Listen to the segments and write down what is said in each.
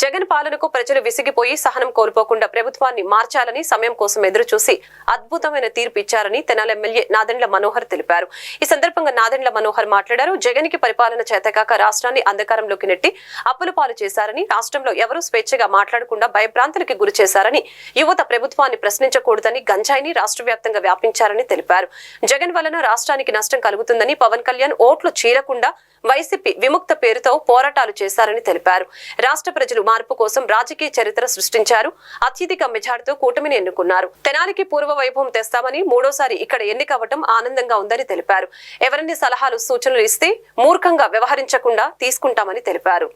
జగన్ పాలనకు ప్రజలు విసిగిపోయి సహనం కోల్పోకుండా ప్రభుత్వాన్ని మార్చాలని సమయం కోసం ఎదురు చూసి అద్భుతమైన తీర్పు ఇచ్చారని తెనాలి ఎమ్మెల్యే నాదెండ్ల మనోహర్ తెలిపారు. ఈ సందర్భంగా నాదెండ్ల మనోహర్ మాట్లాడారు. జగన్కి పరిపాలన చేతకాక రాష్ట్రాన్ని అంధకారంలోకి నెట్టి అప్పుల పాలు చేశారని రాష్ట్రంలో ఎవరూ స్వేచ్ఛగా మాట్లాడకుండా భయభ్రాంతులకి గురి చేశారని యువత ప్రభుత్వాన్ని ప్రశ్నించకూడదని గంజాయిని రాష్ట్ర వ్యాప్తంగా వ్యాపించారని తెలిపారు. జగన్ వలన రాష్ట్రానికి నష్టం కలుగుతుందని పవన్ కళ్యాణ్ ఓట్లు చీలకుండా వైసీపీ విముక్త పేరుతో పోరాటాలు చేశారని తెలిపారు. రాష్ట్ర ప్రజలు మార్పు కోసం రాజకీయ చరిత్ర సృష్టించారు. అత్యధిక మెజార్టీతో కూటమిని ఎన్నుకున్నారు. తెనాలికి పూర్వ వైభవం తెస్తామని మూడోసారి ఇక్కడ ఎన్నికవ్వటం ఆనందంగా ఉందని తెలిపారు. ఎవరిని సలహాలు సూచనలు ఇస్తే మూర్ఖంగా వ్యవహరించకుండా తీసుకుంటామని తెలిపారు.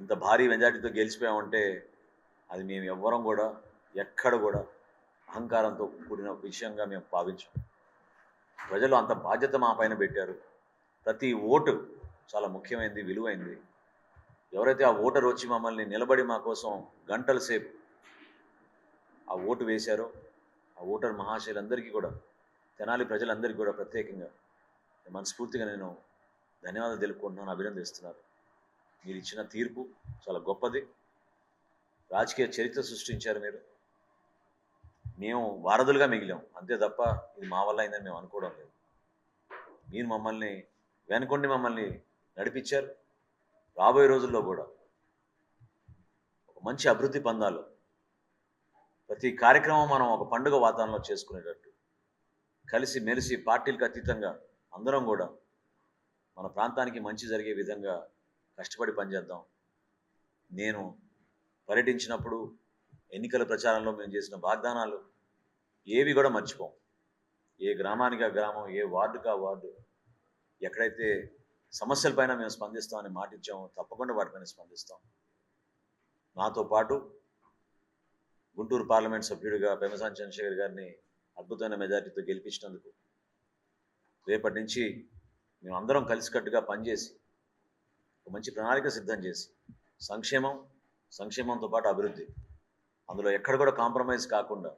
ఇంత భారీ మెజార్టీతో గెలిచిపోయామంటే అది మేము ఎవ్వరం కూడా ఎక్కడ కూడా అహంకారంతో కూడిన విషయంగా మేము భావించాం ప్రజలు అంత బాధ్యత మా పైన పెట్టారు. ప్రతి ఓటు చాలా ముఖ్యమైనది విలువైంది ఎవరైతే ఆ ఓటర్ వచ్చి మమ్మల్ని నిలబడి మా కోసం గంటల సేపు ఆ ఓటు వేశారో ఆ ఓటర్ మహాశయులందరికీ కూడా తెనాలి ప్రజలందరికీ కూడా ప్రత్యేకంగా మనస్ఫూర్తిగా నేను ధన్యవాదాలు తెలుపుకుంటున్నాను అభినందిస్తున్నాను. మీరు ఇచ్చిన తీర్పు చాలా గొప్పది. రాజకీయ చరిత్ర సృష్టించారు మీరు. మేము వారధులుగా మిగిలాం. అంతే తప్ప ఇది మా వల్ల అయిందని మేము అనుకోవడం లేదు. మీరు మమ్మల్ని వెనుకొండి మమ్మల్ని నడిపించారు. రాబోయే రోజుల్లో కూడా ఒక మంచి అభివృద్ధి పొందాలి ప్రతి కార్యక్రమం మనం ఒక పండుగ వాతావరణంలో చేసుకునేటట్టు కలిసి మెలిసి పార్టీలకు అతీతంగా అందరం కూడా మన ప్రాంతానికి మంచి జరిగే విధంగా కష్టపడి పనిచేద్దాం. నేను పర్యటించినప్పుడు ఎన్నికల ప్రచారంలో మేము చేసిన వాగ్దానాలు ఏవి కూడా మర్చిపోం. ఏ గ్రామానికి ఆ గ్రామం ఏ వార్డుకి ఆ వార్డు ఎక్కడైతే సమస్యలపైన మేము స్పందిస్తామని మాట ఇచ్చామో తప్పకుండా వాటిపైన స్పందిస్తాం. నాతో పాటు గుంటూరు పార్లమెంట్ సభ్యుడిగా పెమసాన్ చంద్రశేఖర్ గారిని అద్భుతమైన మెజార్టీతో గెలిపించినందుకు రేపటి నుంచి మేము అందరం కలిసికట్టుగా పనిచేసి ఒక మంచి ప్రణాళిక సిద్ధం చేసి సంక్షేమం సంక్షేమంతో పాటు అభివృద్ధి అందులో ఎక్కడ కూడా కాంప్రమైజ్ కాకుండా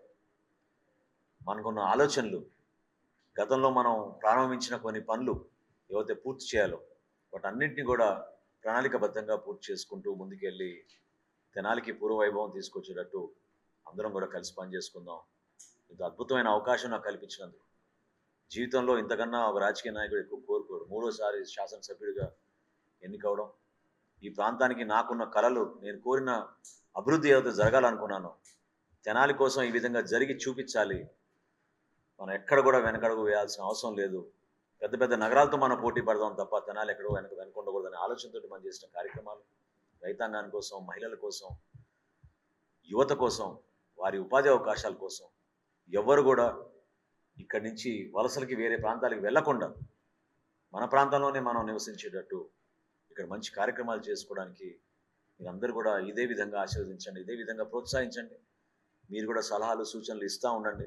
మనకున్న ఆలోచనలు గతంలో మనం ప్రారంభించిన కొన్ని పనులు ఏవైతే పూర్తి చేయాలో వాటన్నింటినీ కూడా ప్రణాళికబద్ధంగా పూర్తి చేసుకుంటూ ముందుకెళ్ళి తెనాలికి పూర్వవైభవం తీసుకొచ్చేటట్టు అందరం కూడా కలిసి పనిచేసుకుందాం. ఇంత అద్భుతమైన అవకాశం నాకు కల్పించినందుకు. జీవితంలో ఇంతకన్నా ఒక రాజకీయ నాయకుడు ఎక్కువ కోరుకోరు. మూడోసారి శాసనసభ్యుడిగా ఎన్నికవడం ఈ ప్రాంతానికి నాకున్న కళలు నేను కోరిన అభివృద్ధి ఏదైతే జరగాలనుకున్నానో తెనాలి కోసం ఈ విధంగా జరిగి చూపించాలి. మనం ఎక్కడ కూడా వెనకడుగు వేయాల్సిన అవసరం లేదు. పెద్ద పెద్ద నగరాలతో మనం పోటీ పడదాం తప్ప తెనాలి ఎక్కడో వెనక వెనకుండకూడదనే ఆలోచనతో మనం చేసిన కార్యక్రమాలు రైతాంగాని కోసం మహిళల కోసం యువత కోసం వారి ఉపాధి అవకాశాల కోసం ఎవరు కూడా ఇక్కడి నుంచి వలసలకి వేరే ప్రాంతాలకు వెళ్ళకుండా మన ప్రాంతంలోనే మనం నివసించేటట్టు ఇక్కడ మంచి కార్యక్రమాలు చేసుకోవడానికి మీరందరూ కూడా ఇదే విధంగా ఆశీర్వదించండి ఇదే విధంగా ప్రోత్సహించండి. మీరు కూడా సలహాలు సూచనలు ఇస్తూ ఉండండి.